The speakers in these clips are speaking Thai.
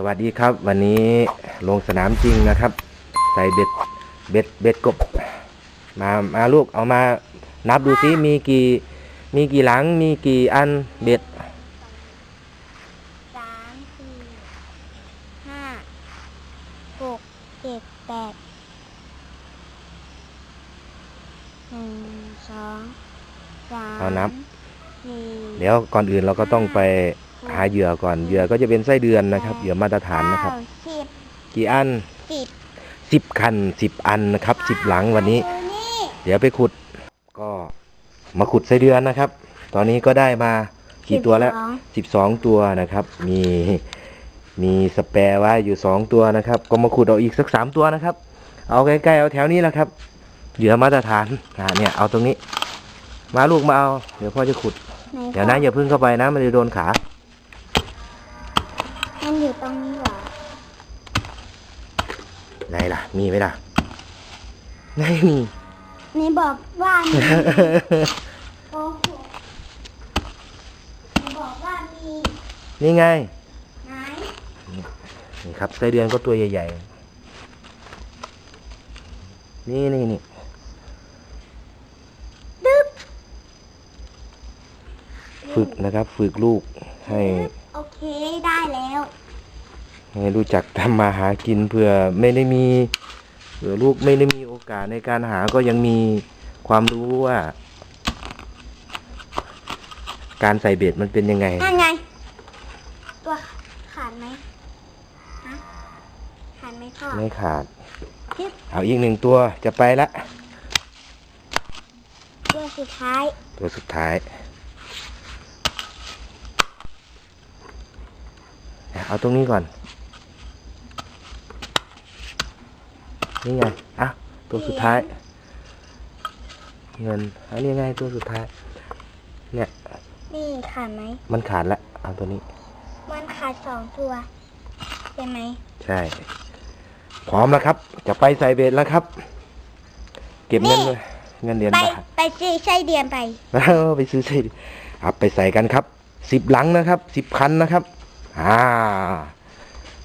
สวัสดีครับ วันนี้ลงสนามจริงนะครับ ใส่เบ็ดเบ็ดเบ็ดกบ มามาลูกเอามานับดูซิมีกี่มีกี่หลังมีกี่อันเบ็ดสามสี่ห้าหกเจ็ดแปดหนึ่งสองสามเอานับสี่เดี๋ยวก่อนอื่นเราก็ต้องไป หาเหยื่อก่อนเหยื่อก็จะเป็นไส้เดือนนะครับเหยื่อมาตรฐานนะครับเก้สิบกี่อันสิบสิบคันสิบอันนะครับสิบหลังวันนี้ดูนี่เดี๋ยวไปขุด ก็มาขุดไส้เดือนนะครับ ตอนนี้ก็ได้มากี่ตัวแล้วสิบสองสิบสองตัวนะครับ มีมีสเปร์ไว้อยู่สองตัวนะครับ ก็มาขุดเอาอีกสักสามตัวนะครับ เอาใกล้ๆเอาแถวนี้แหละครับเหยื่อมาตรฐานอ่าเนี่ยเอาตรงนี้ มาลูกมาเอา เดี๋ยวพ่อจะขุด ไหเดี๋ยวนะอย่าพึ่งเข้าไปนะมันจะโดนขา มีไหมล่ะ ไม่มี นี่บอกว่ามีโอ้โหนี่บอกว่ามีนี่ไง ไหนนี่ครับไส้เดือนก็ตัวใหญ่ ๆ นี่นี่นี่ดึ๊บฝึกนะครับ ฝึกลูกให้ โอเคได้แล้ว ให้รู้จักทำมาหากินเพื่อไม่ได้มีเผื่อลูกไม่ได้มีโอกาสในการหาก็ยังมีความรู้ว่า การใส่เบ็ดมันเป็นยังไง นั่นไง ตัวขาดไหมฮะขาดไหมพ่อไม่ขาดจิ๊บเอาอีกหนึ่งตัวจะไปละ ตัวสุดท้าย ตัวสุดท้าย เอาตรงนี้ก่อน นี่ไงอะตัวสุดท้าย เงินอันนี้ไงตัวสุดท้าย เนี่ยนี่ขาดไหมมันขาดละเอาตัวนี้ มันขาดสองตัวใช่ไหมใช่ พร้อมแล้วครับ จะไปใส่เบ็ดแล้วครับ เก็บเงินเลยเงินเหรียญไปบาทไปซื้อไส้เดือนไปแล้วไปซื้อใส่เอาไปใส่กันครับสิบหลังนะครับสิบคันนะครับ อ่า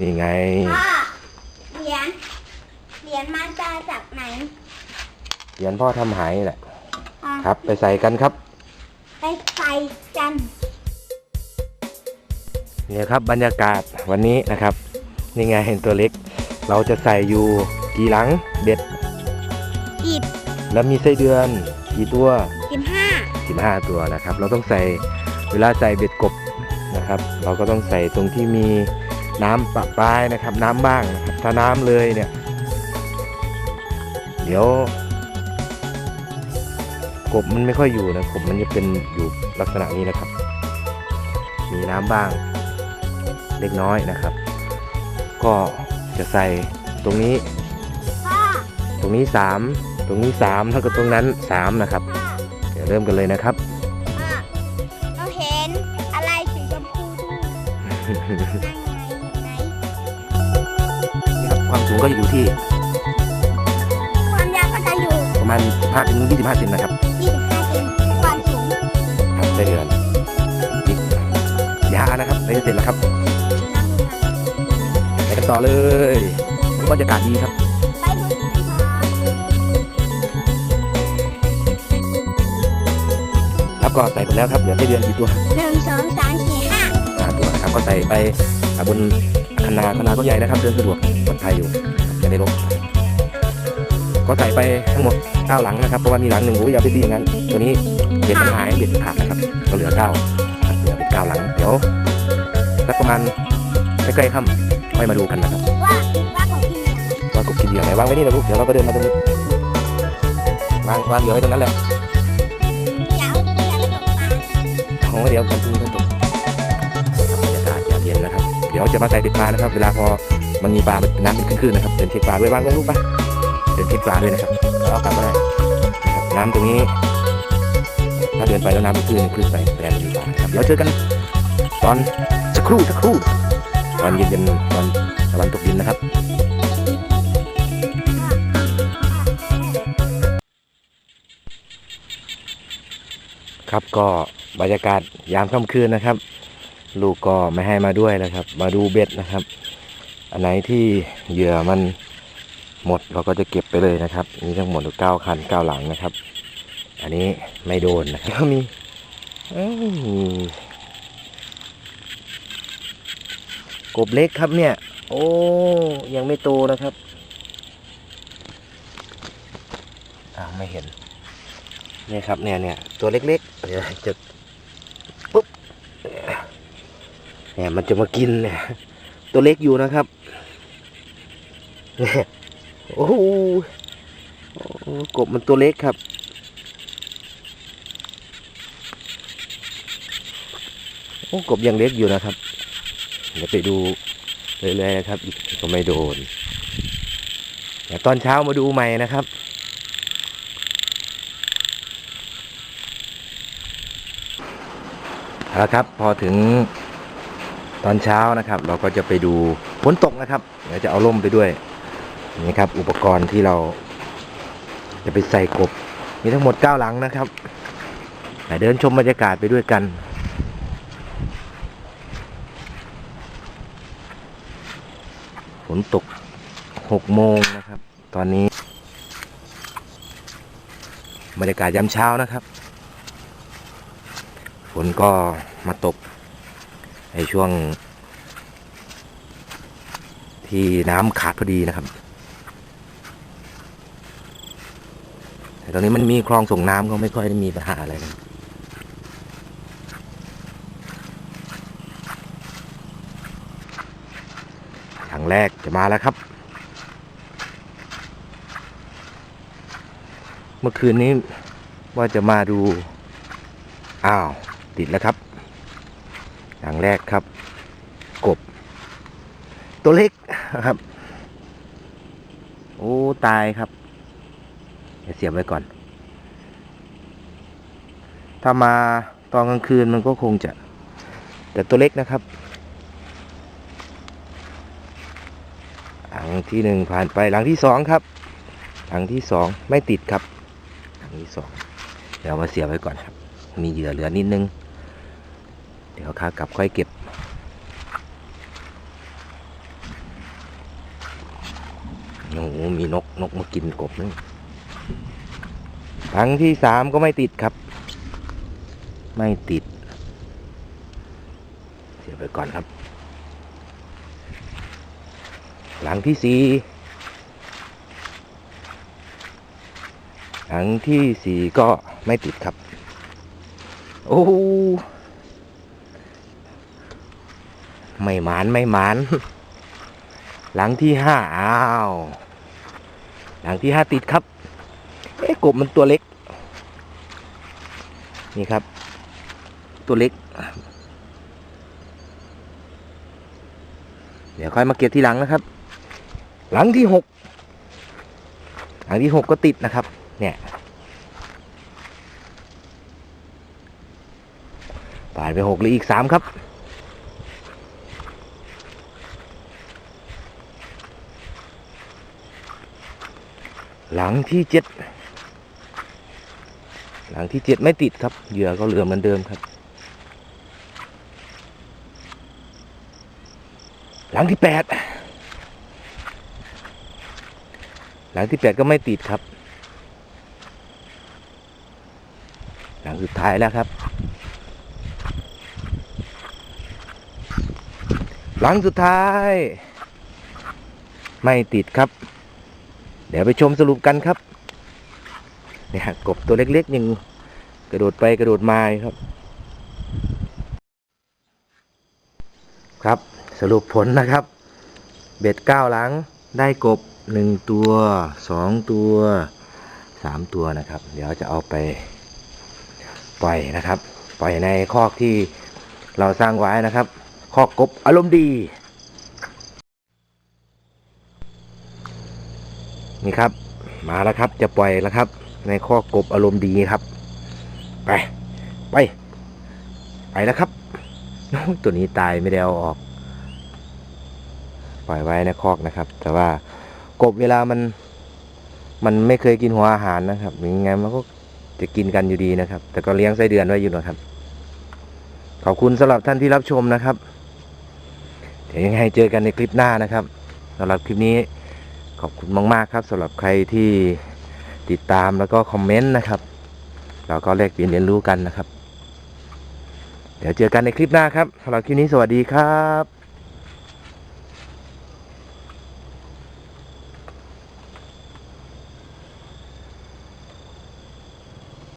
นี่ไง พ่อเหรียญเหรี ยญมาจากจากไหน เหรียญพ่อทำหายนี่แหละ อะครับ ไปใส่กันครับ ไปใส่กัน เนี่ยครับบรรยากาศวันนี้นะครับ นี่ไงเห็นตัวเล็ก เราจะใส่อยู่กี่หลังเบ็ดอีบแล้วมีไส้เดือนกี่ตัว สิบห้า15 ตัวนะครับ เราต้องใส่เวลาใส่เบ็ดกบนะครับ เราก็ต้องใส่ตรงที่มีน้ำปะปลายนะครับ น้ำบ้างนะครับถ้าน้ำเลยเนี่ยเดี๋ยว กบมันไม่ค่อยอยู่นะกบมันจะเป็นอยู่ลักษณะนี้นะครับ มีน้ำบ้างเล็กน้อยนะครับ ก็จะใส่ตรงนี้พ่อตรงนี้ 3 ตรงนี้ 3 แล้วก็ตรงนั้น 3 นะครับพ่อเดี๋ยวเริ่มกันเลยนะครับพ่อเราเห็นอะไรสีชมพูด้วยนั่นไงไหนนี่ครับความสูงก็จะอยู่ที่ มาณ5ถึง25เซนนะครับ25เซนความสูงครับไส้เดือนอีกยานะครับใกล้จะเสร็จแล้วครับไปกันต่อเลยบรรยากาศดีครับไปดูสิพ่อครับก็ใส่ไปแล้วครับเหลือไส้เดือนกี่ตัวหนึ่งสองสามสี่ห้าห้าตัวนะครับก็ใส่ไปอ่าบนคณาคณาก็ใหญ่นะครับเดินสะดวกปลอดภัยอยู่จะได้ลบ ก็ใส่ไปทั้งหมดเก้าหลังนะครับเพราะว่ามีหลังหนึ่งโอ้ยอย่าไปตีอย่างนั้น ตัวนี้เบ็ดมันหายเบ็ดขาดนะครับก็เหลือเก้าเหลือเป็นเก้าหลังเดี๋ยวสักประมาณใกล้ๆค่ำค่อยมาดูกันนะครับว่าว่าของพี่เนี่ยว่ากบกินเหยื่อไหนวางไว้นี่นะลูกเดี๋ยวเราก็เดินมาตรงนี้วางวางเหยื่อไว้ตรงนั้นแหละเดี๋ยวเดี๋ยวไปตกปลาของเดี๋ยวกันพึ่งต้องตกบรรยากาศยามเย็นนะครับ เดี๋ยวจะมาใส่ติดปลานะครับ เวลาพอมันมีปลามันน้ำเป็นคลื่นๆนะครับเดินเช็คปลาด้วยวางลงลูกปะ เดินเช็คปลาด้วยนะครับแล้วเอากลับมาได้นะครับน้ำตรงนี้ ถ้าเดินไปแล้วน้ำเป็นคลื่นคลื่นไปแปลงมีปลานะครับเดี๋ยวเจอกันตอนสักครู่สักครู่ตอนเย็นๆตอนตะวันตกดินนะครับครับก็บรรยากาศยามค่ำคืนนะครับ ลูกก็ไม่ให้มาด้วยนะครับ มาดูเบ็ดนะครับ อันไหนที่เหยื่อมัน หมดเราก็จะเก็บไปเลยนะครับมีทั้งหมดเก้าคันเก้าหลังนะครับ อันนี้ไม่โดนนะครับแล้วมีกบเล็กครับเนี่ย โอ้ยังไม่โตนะครับอ้าวไม่เห็นนี่ครับเนี่ยเนี่ยตัวเล็กๆเดี๋ยวจะปุ๊บเนี่ยมันจะมากินเนี่ยตัวเล็กอยู่นะครับเนี่ย โอ้โหกบมันตัวเล็กครับ โอ้กบยังเล็กอยู่นะครับ เดี๋ยวไปดูเรื่อยๆนะครับอีกก็ไม่โดนเดี๋ยวตอนเช้ามาดูใหม่นะครับ เอาละครับพอถึงตอนเช้านะครับ เราก็จะไปดูฝนตกนะครับ เดี๋ยวจะเอาร่มไปด้วย นี่ครับ อุปกรณ์ที่เรา จะไปใส่กบ มีทั้งหมด 9 หลังนะครับไปเดินชมบรรยากาศไปด้วยกันฝนตกหกโมงนะครับ ตอนนี้ บรรยากาศยามเช้านะครับฝนก็มาตกในช่วงที่น้ำขาดพอดีนะครับ ต่ตอนนี้มันมีคลองส่งน้ำก็ไม่ค่อยได้มีปัญหาอะไรนะถังแรกจะมาแล้วครับ เมื่อคืนนี้ว่าจะมาดู อ้าว ติดแล้วครับถังแรกครับ กบ ตัวเล็กครับ โอ้ ตายครับ สียบไว้ก่อน ถ้ามาตอนกลางคืนมันก็คงจะ แต่ตัวเล็กนะครับหลังที่หนึ่งผ่านไปหลังที่สองครับหลังที่สองไม่ติดครับหลังที่สองเดี๋ยวมาเสียบไว้ก่อนครับ มีเหยื่อเหลือนิดนึง เดี๋ยวขากลับค่อยเก็บโอ้โหมีนกนกมากินกบนึง ครั้งที่สามก็ไม่ติดครับ ไม่ติด เสียไปก่อนครับ หลังที่สี่หลังที่สี่ก็ไม่ติดครับ โอ้ไม่หมานไม่หมาน หลังที่ห้าอ้าว หลังที่ห้าติดครับ กบมันตัวเล็ก นี่ครับ ตัวเล็ก เดี๋ยวค่อยมาเก็บทีหลังนะครับ หลังที่หกหลังที่หกก็ติดนะครับ เนี่ยผ่านไปหกเหรืออีกสามครับหลังที่เจ็ด หลังที่เจ็ดไม่ติดครับ เหยื่อก็เหลือเหมือนเดิมครับ หลังที่แปดหลังที่แปดก็ไม่ติดครับ หลังสุดท้ายแล้วครับ หลังสุดท้าย ไม่ติดครับ เดี๋ยวไปชมสรุปกันครับ เนี่ยกบตัวเล็กๆยังกระโดดไปกระโดดมาครับ ครับสรุปผลนะครับ เบ็ดเก้าหลังได้กบหนึ่งตัวสองตัวสามตัวนะครับ เดี๋ยวจะเอาไปปล่อยนะครับ ปล่อยในคอกที่เราสร้างไว้นะครับ คอกกบอารมณ์ดี นี่ครับ มาแล้วครับจะปล่อยแล้วครับ ในข้อกบอารมณ์ดีครับ ไปไป ไปแล้วครับโอ้ยตัวนี้ตายไม่ได้เอาออก ปล่อยไว้ในคอกนะครับ แต่ว่ากบเวลามัน มันไม่เคยกินหัวอาหารนะครับยังไงมันก็จะกินกันอยู่ดีนะครับ แต่ก็เลี้ยงไส้เดือนไว้อยู่นะครับ ขอบคุณสำหรับท่านที่รับชมนะครับ เดี๋ยวยังไงเจอกันในคลิปหน้านะครับสำหรับคลิปนี้ขอบคุณมาก ๆ ครับสำหรับใครที่ ติดตามแล้วก็คอมเมนต์นะครับเราก็แลกเปลี่ยนเรียนรู้กันนะครับ เดี๋ยวเจอกันในคลิปหน้าครับสำหรับคลิปนี้สวัสดีครับ